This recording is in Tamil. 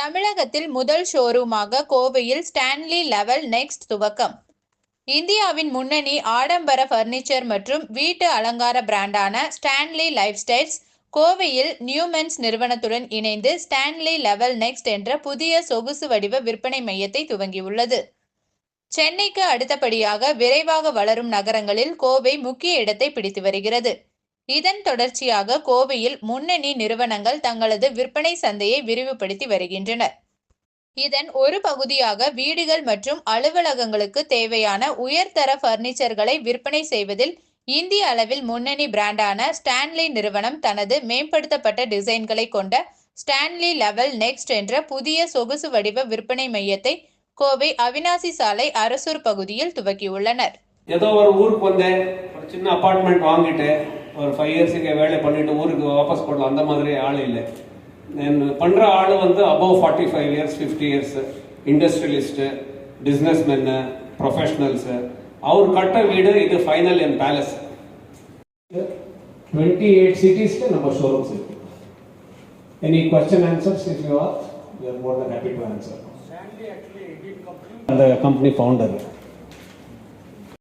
தமிழகத்தில் முதல் ஷோரூமாக கோவையில் ஸ்டான்லி லெவல் நெக்ஸ்ட் துவக்கம். இந்தியாவின் முன்னணி ஆடம்பர ஃபர்னிச்சர் மற்றும் வீட்டு அலங்கார பிராண்டான ஸ்டான்லி லைஃப் ஸ்டைல்ஸ் கோவையில் நியூமென்ஸ் நிறுவனத்துடன் இணைந்து ஸ்டான்லி லெவல் நெக்ஸ்ட் என்ற புதிய சொகுசு வடிவ விற்பனை மையத்தை துவங்கியுள்ளது. சென்னைக்கு அடுத்தபடியாக விரைவாக வளரும் நகரங்களில் கோவை முக்கிய இடத்தை பிடித்து வருகிறது. இதன் தொடர்ச்சியாக கோவையில் முன்னணி நிறுவனங்கள் தங்களது விற்பனை சந்தையை விரிவுபடுத்தி வருகின்றனர். இதன் ஒரு பகுதியாக வீடுகள் மற்றும் அலுவலகங்களுக்கு தேவையான உயர்தர பர்னிச்சர்களை விற்பனை செய்வதில் இந்திய அளவில் முன்னணி பிராண்டான ஸ்டான்லி நிறுவனம் தனது மேம்படுத்தப்பட்ட டிசைன்களை கொண்ட ஸ்டான்லி லெவல் நெக்ஸ்ட் என்ற புதிய சொகுசு வடிவ விற்பனை மையத்தை கோவை அவினாசி சாலை அரசூர் பகுதியில் துவக்கியுள்ளனர். ஏதோ ஒரு ஊருக்கு வந்தேன் சின்ன அபார்ட்மெண்ட் வாங்கிட்டேன் ஒரு ஃபைவ் இயர்ஸ் இங்கே வேலை பண்ணிவிட்டு ஊருக்கு வாபஸ் போடலாம் அந்த மாதிரி ஆள் இல்லை. பண்ணுற ஆள் வந்து above forty five years fifty years industrialist business மென்னு ப்ரொஃபஷ்னல்ஸு அவர் கட்ட வீடு இது ஃபைனல் என் பேலஸ் டுவெண்ட்டி எயிட் சிட்டிஸ்க்கு நம்ம ஷோரூம்ஸ் இருக்கு. Any question answers if you are you are more than happy to answer அந்த கம்பெனி ஃபவுண்டர்